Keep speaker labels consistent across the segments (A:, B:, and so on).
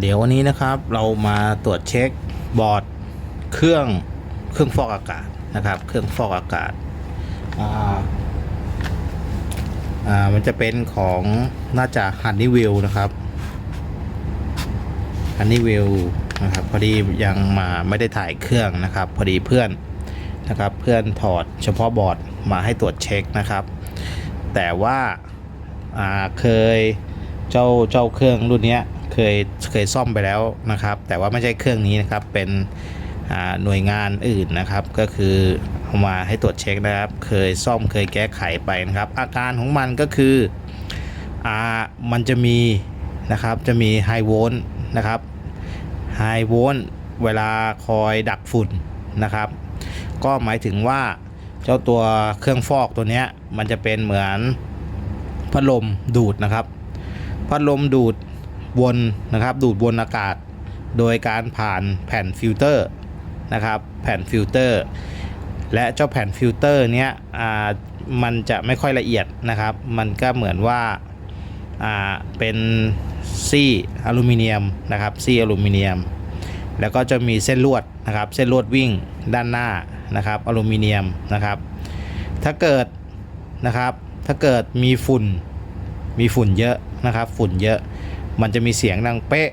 A: เดี๋ยววันนี้นะครับเรามาตรวจเช็คบอร์ดเครื่องเครื่องฟอกอากาศนะครับ เครื่องฟอกอากาศอ่าอ่ามันจะเป็นของน่าจะฮันนี่วิลนะครับฮันนี่วิลนะครับพอดียังมาไม่ได้ถ่ายเครื่องนะครับ พอดีเพื่อนนะครับ เพื่อนถอดเฉพาะบอร์ดมาให้ตรวจเช็คนะครับ แต่ว่าอ่าเคยเจ้าเจ้าเครื่องรุ่นนี้เคย เคยซ่อมไปแล้วนะครับ แต่ว่าไม่ใช่เครื่องนี้นะครับ เป็นหน่วยงานอื่นนะครับ ก็คือเอามาให้ตรวจเช็คนะครับ เคยซ่อมเคยแก้ไขไปนะครับ อาการของมันก็คืออ่ามันจะมีนะครับ จะมีไฮโวลต์นะครับไฮโวลต์เวลาคอยดักฝุ่นนะครับ ก็หมายถึงว่าเจ้าตัวเครื่องฟอกตัวนี้มันจะเป็นเหมือนพัดลมดูดนะครับ พัดลมดูด วนนะครับ ดูดวนอากาศ โดยการผ่านแผ่นฟิลเตอร์นะครับแผ่นฟิลเตอร์และเจ้าแผ่นฟิลเตอร์เนี้ยมันจะไม่ค่อยละเอียดนะครับ มันก็เหมือนว่าอ่าเป็นซี่อลูมิเนียมนะครับซี่อลูมิเนียม แล้วก็จะมีเส้นลวดนะครับเส้นลวดวิ่งด้านหน้านะครับอลูมิเนียมนะครับ ถ้าเกิดนะครับถ้าเกิดมีฝุ่นมีฝุ่นเยอะนะครับ ฝุ่นเยอะ มันจะมีเสียงดังเป๊ะ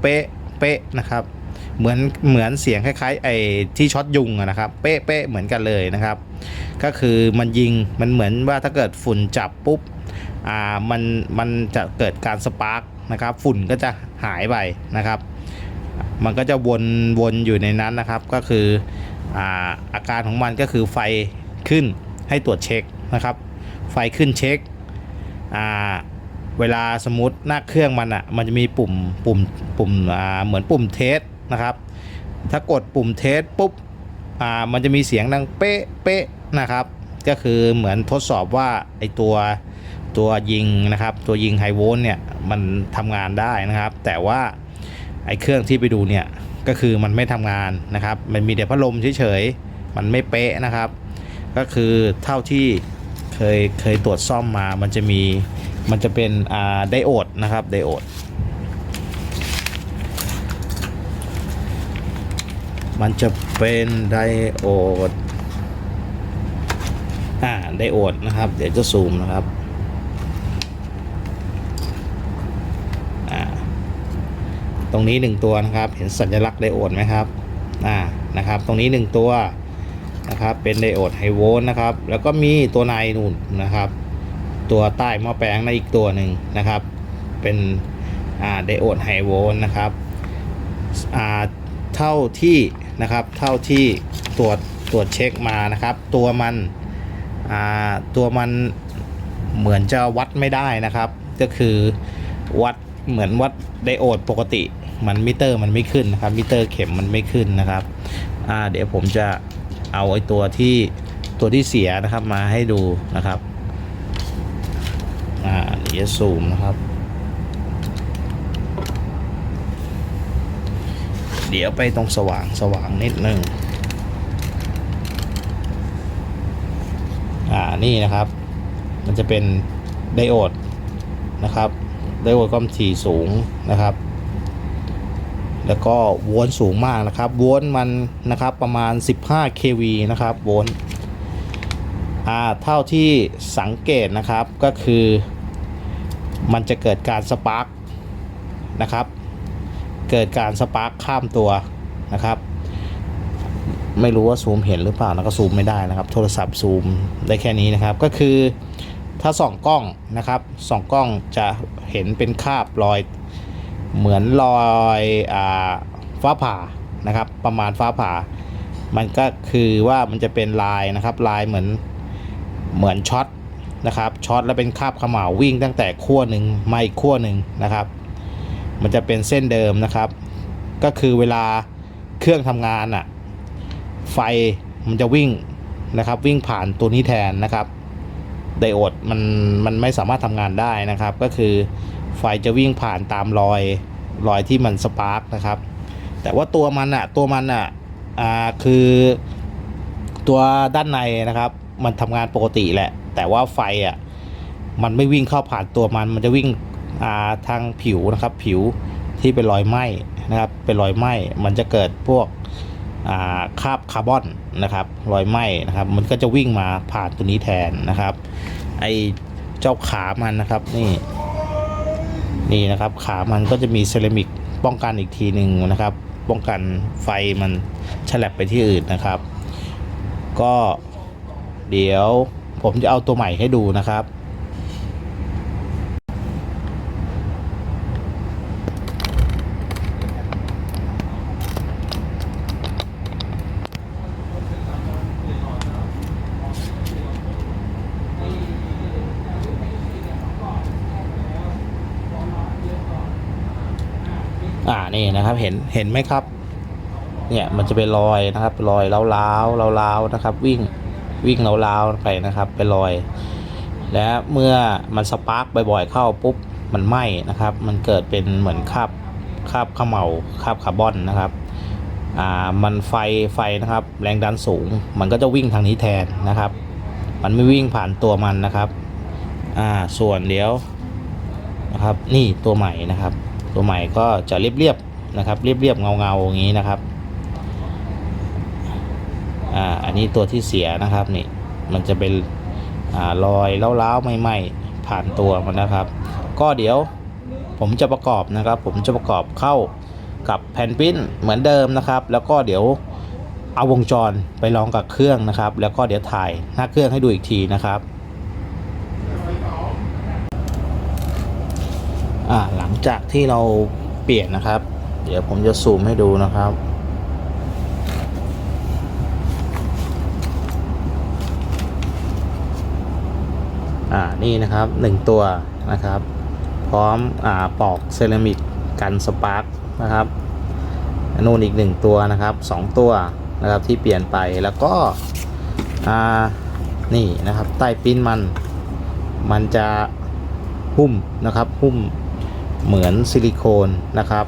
A: เป๊ะ เป๊ะนะครับ เหมือนเหมือนเสียงคล้ายๆไอ้ที่ช็อตยุงอะนะครับ เป๊ะเป๊ะเหมือนกันเลยนะครับ ก็คือมันยิงมันเหมือนว่าถ้าเกิดฝุ่นจับปุ๊บอ่ามันมันจะเกิดการสปาร์กนะครับ ฝุ่นก็จะหายไปนะครับ มันก็จะวนวนอยู่ในนั้นนะครับ ก็คืออาอาการของมันก็คือไฟขึ้นให้ตรวจเช็คนะครับ ไฟขึ้นเช็คอ่า เวลาสมมติหน้าเครื่องมันอะมันจะมีปุ่มปุ่มปุ่มอ่าเหมือนปุ่มเทสนะครับ ถ้ากดปุ่มเทสปุ๊บอ่ามันจะมีเสียงดังเป๊ะเป๊ะนะครับ ก็คือเหมือนทดสอบว่าไอตัวตัวยิงนะครับ ตัวยิงไฮโวลต์เนี่ยมันทำงานได้นะครับ แต่ว่าไอเครื่องที่ไปดูเนี่ยก็คือมันไม่ทำงานนะครับ มันมีแต่พัดลมเฉยๆ มันไม่เป๊ะนะครับ ก็คือเท่าที่เคยเคยตรวจซ่อมมา มันจะมี มันจะเป็นไดโอดนะครับไดโอดมันจะเป็นไดโอดอ่าไดโอดนะครับ เดี๋ยวจะซูมนะครับอ่าตรงนี้หนึ่งตัวนะครับ เห็นสัญลักษณ์ไดโอดไหมครับอ่านะครับ ตรงนี้หนึ่งตัวนะครับ เป็นไดโอดไฮโวลต์นะครับ แล้วก็มีตัวในนู่นนะครับ ตัวใต้หม้อแปลงในนอีกตัวหนึ่งนะครับ เป็นไดโอดไฮโวลต์นะครับเท่าที่นะครับเท่าที่ตรวจตรวจเช็คมานะครับ ตัวมันตัวมันเหมือนจะวัดไม่ได้นะครับ ก็คือวัดเหมือนวัดไดโอดปกติมันมิเตอร์มันไม่ขึ้นนะครับมิเตอร์เข็มมันไม่ขึ้นนะครับเดี๋ยวผมจะเอาไอ้ตัวที่ตัวที่เสียนะครับมาให้ดูนะครับ อ่าเดี๋ยวซูมนะครับ เดี๋ยวไปตรงสว่างสว่างนิดนึงอ่านี่นะครับ มันจะเป็นไดโอดนะครับไดโอดความถี่สูงนะครับ แล้วก็โวลต์สูงมากนะครับ โวลต์มันนะครับประมาณ 15 kV นะครับโวลต์อ่าเท่าที่สังเกตนะครับก็คือ มันจะเกิดการสปาร์กนะครับ เกิดการสปาร์กข้ามตัวนะครับ ไม่รู้ว่าซูมเห็นหรือเปล่านะก็ซูมไม่ได้นะครับ โทรศัพท์ซูมได้แค่นี้นะครับ ก็คือถ้าส่องกล้องนะครับส่องกล้องจะเห็นเป็นคาบรอยเหมือนรอยอฟ้าผ่านะครับ ประมาณฟ้าผ่า มันก็คือว่ามันจะเป็นลายนะครับ ลายเหมือนเหมือนช็อต นะครับช็อตแล้วเป็นคาบขม่าววิ่งตั้งแต่ขั้วหนึ่งมาอีกขั้วหนึ่งนะครับ มันจะเป็นเส้นเดิมนะครับ ก็คือเวลาเครื่องทำงานอะ่ะไฟมันจะวิ่งนะครับวิ่งผ่านตัวนี้แทนนะครับไดโอดมันมันไม่สามารถทำงานได้นะครับ ก็คือไฟจะวิ่งผ่านตามรอยรอยที่มันสปาร์กนะครับ แต่ว่าตัวมันอะตัวมันอะอ่าคือตัวด้านในนะครับ มันทำงานปกติแหละ แต่ว่าไฟอะมันไม่วิ่งเข้าผ่านตัวมัน มันจะวิ่งาทางผิวนะครับ ผิวที่เป็นรอยไหม้นะครับ เป็นรอยไหม้ มันจะเกิดพวกาคราบคาร์บอนนะครับรอยไหม้นะครับ มันก็จะวิ่งมาผ่านตัวนี้แทนนะครับ ไอเจ้าขามันนะครับนี่นี่นะครับ ขามันก็จะมีเซรามิกป้องกันอีกทีหนึ่งนะครับ ป้องกันไฟมันฉลับไปที่อื่นนะครับ ก็เดี๋ยว ผมจะเอาตัวใหม่ให้ดูนะครับ อ่านี่นะครับเห็นเห็นไหมครับ เนี่ยมันจะเป็นรอยนะครับรอยเล้าวๆล้าๆนะครับ วิ่ง วิ่งล้าวๆไปนะครับเป็นรอย และเมื่อมันสปาร์กบ่อยๆเข้าปุ๊บมันไหม้นะครับ มันเกิดเป็นเหมือนคราบคราบเขมเหลาคราบคาร์บอนนะครับอ่ามันไฟไฟนะครับ แรงดันสูง มันก็จะวิ่งทางนี้แทนนะครับ มันไม่วิ่งผ่านตัวมันนะครับอ่าส่วนเดี๋ยวนะครับนี่ตัวใหม่นะครับ ตัวใหม่ก็จะเรียบๆนะครับ เรียบๆเงาๆอย่างนี้นะครับ อ่าอันนี้ตัวที่เสียนะครับนี่มันจะเป็นอ่ารอยเล้าๆไหม้ๆผ่านตัวมันนะครับ ก็เดี๋ยวผมจะประกอบนะครับ ผมจะประกอบเข้ากับแผ่นปิ้นเหมือนเดิมนะครับ แล้วก็เดี๋ยวเอาวงจรไปลองกับเครื่องนะครับ แล้วก็เดี๋ยวถ่ายหน้าเครื่องให้ดูอีกทีนะครับอ่าหลังจากที่เราเปลี่ยนนะครับ เดี๋ยวผมจะซูมให้ดูนะครับ อ่านี่นะครับหนึ่งตัวนะครับ พร้อมอ่าปอกเซรามิกกันสปาร์กนะครับนู่นอีกหนึ่งตัวนะครับสองตัวนะครับที่เปลี่ยนไปแล้วก็อ่านี่นะครับใต้ปิ้นมันมันจะหุ้มนะครับหุ้มเหมือนซิลิโคนนะครับ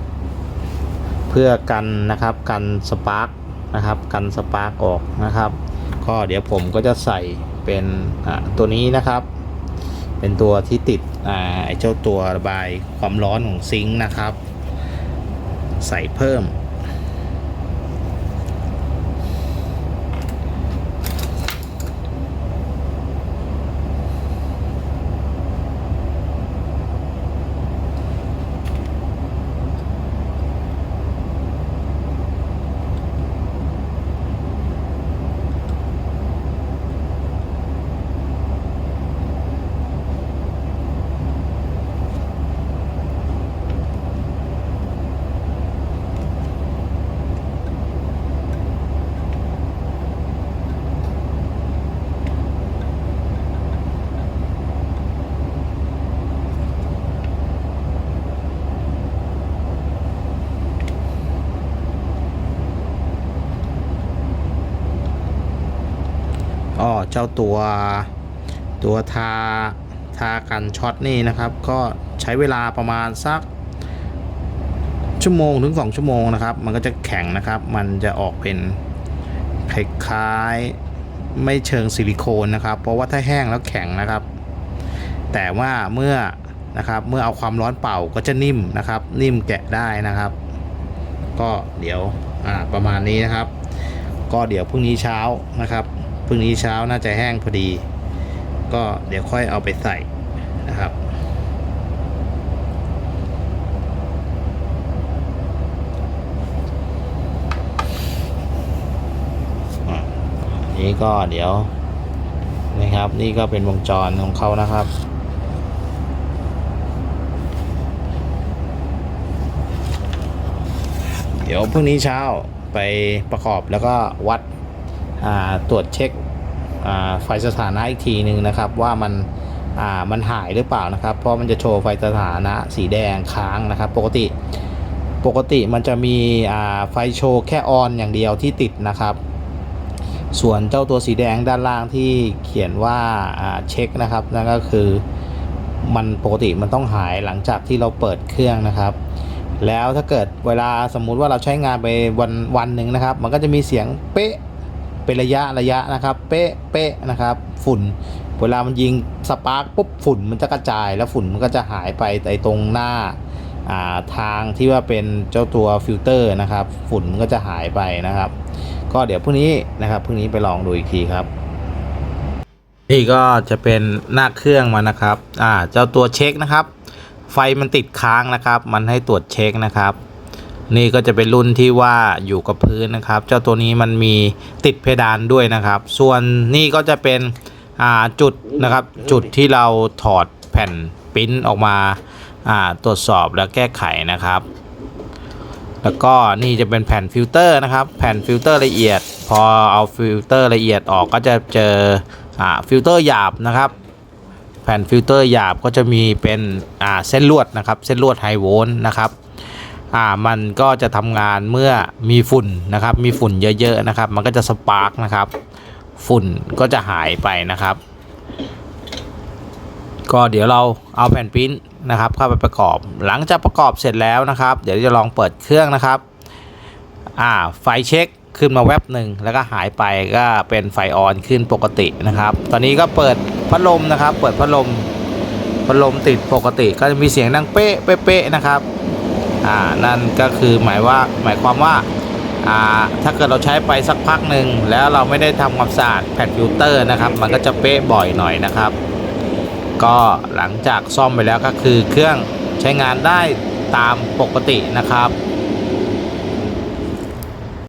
A: เพื่อกันนะครับกันสปาร์กนะครับกันสปาร์กออกนะครับ ก็เดี๋ยวผมก็จะใส่เป็นตัวนี้นะครับ เป็นตัวที่ติดไอ้เจ้าตัวระบายความร้อนของซิงค์นะครับ ใส่เพิ่ม อ๋อเจ้าตัวตัวทาทากันช็อตนี่นะครับ ก็ใช้เวลาประมาณสักชั่วโมงถึง 2 ชั่วโมงนะครับ มันก็จะแข็งนะครับ มันจะออกเป็นคล้ายๆไม่เชิงซิลิโคนนะครับ เพราะว่าถ้าแห้งแล้วแข็งนะครับ แต่ว่าเมื่อนะครับเมื่อเอาความร้อนเป่าก็จะนิ่มนะครับ นิ่มแกะได้นะครับ ก็เดี๋ยวประมาณนี้นะครับ ก็เดี๋ยวพรุ่งนี้เช้านะครับ พรุ่งนี้เช้าน่าจะแห้งพอดี ก็เดี๋ยวค่อยเอาไปใส่นะครับอันนี้ก็เดี๋ยวนะครับ นี่ก็เป็นวงจรของเขานะครับเดี๋ยวพรุ่งนี้เช้าไปประกอบแล้วก็วัด ตรวจเช็คไฟสถานะอีกทีหนึ่งนะครับว่ามันมันหายหรือเปล่านะครับ เพราะมันจะโชว์ไฟสถานะสีแดงค้างนะครับ ปกติปกติมันจะมีไฟโชว์แค่ออนอย่างเดียวที่ติดนะครับ ส่วนเจ้าตัวสีแดงด้านล่างที่เขียนว่าอ่าเช็คนะครับนั่นก็คือมันปกติมันต้องหายหลังจากที่เราเปิดเครื่องนะครับ แล้วถ้าเกิดเวลาสมมุติว่าเราใช้งานไปวันวันหนึ่งนะครับ มันก็จะมีเสียงเป๊ะ เป็นระยะระยะนะครับ เป๊ะเป๊ะนะครับ ฝุ่น เวลามันยิงสปาร์กปุ๊บฝุ่นมันจะกระจาย แล้วฝุ่นมันก็จะหายไปไอตรงหน้าาทางที่ว่าเป็นเจ้าตัวฟิลเตอร์นะครับ ฝุ่นก็จะหายไปนะครับ ก็เดี๋ยวพรุ่งนี้นะครับพรุ่งนี้ไปลองดูอีกทีครับนี่ก็จะเป็นหน้าเครื่องมันนะครับ อ่า เจ้าตัวเช็คนะครับ ไฟมันติดค้างนะครับ มันให้ตรวจเช็คนะครับ นี่ก็จะเป็นรุ่นที่ว่าอยู่กับพื้นนะครับ เจ้าตัวนี้มันมีติดเพดานด้วยนะครับ ส่วนนี่ก็จะเป็นจุดนะครับจุดที่เราถอดแผ่นปริ้นออกมาาตรวจสอบและแก้ไขนะครับ แล้วก็นี่จะเป็นแผ่นฟิลเตอร์นะครับ แผ่นฟิลเตอร์ละเอียด พอเอาฟิลเตอร์ละเอียดออกก็จะเจออฟิลเตอร์หยาบนะครับ แผ่นฟิลเตอร์หยาบก็จะมีเป็นเส้นลวดนะครับ เส้นลวดไฮโวลต์นะครับ อ่ามันก็จะทำงานเมื่อมีฝุ่นนะครับ มีฝุ่นเยอะๆนะครับ มันก็จะสปาร์กนะครับ ฝุ่นก็จะหายไปนะครับ ก็เดี๋ยวเราเอาแผ่นปิ้นนะครับ เข้าไปประกอบ หลังจากประกอบเสร็จแล้วนะครับ เดี๋ยวจะลองเปิดเครื่องนะครับอ่าไฟเช็คขึ้นมาแวบหนึ่งแล้วก็หายไปก็เป็นไฟออนขึ้นปกตินะครับ ตอนนี้ก็เปิดพัดลมนะครับ เปิดพัดลมพัดลมติดปกติก็จะมีเสียงดังเป๊ะเป๊ะนะครับ อ่านั่นก็คือหมายว่าหมายความว่าอ่าถ้าเกิดเราใช้ไปสักพักหนึ่งแล้วเราไม่ได้ทำความสะอาดแผ่นฟิลเตอร์นะครับ มันก็จะเป๊ะบ่อยหน่อยนะครับ ก็หลังจากซ่อมไปแล้วก็คือเครื่องใช้งานได้ตามปกตินะครับ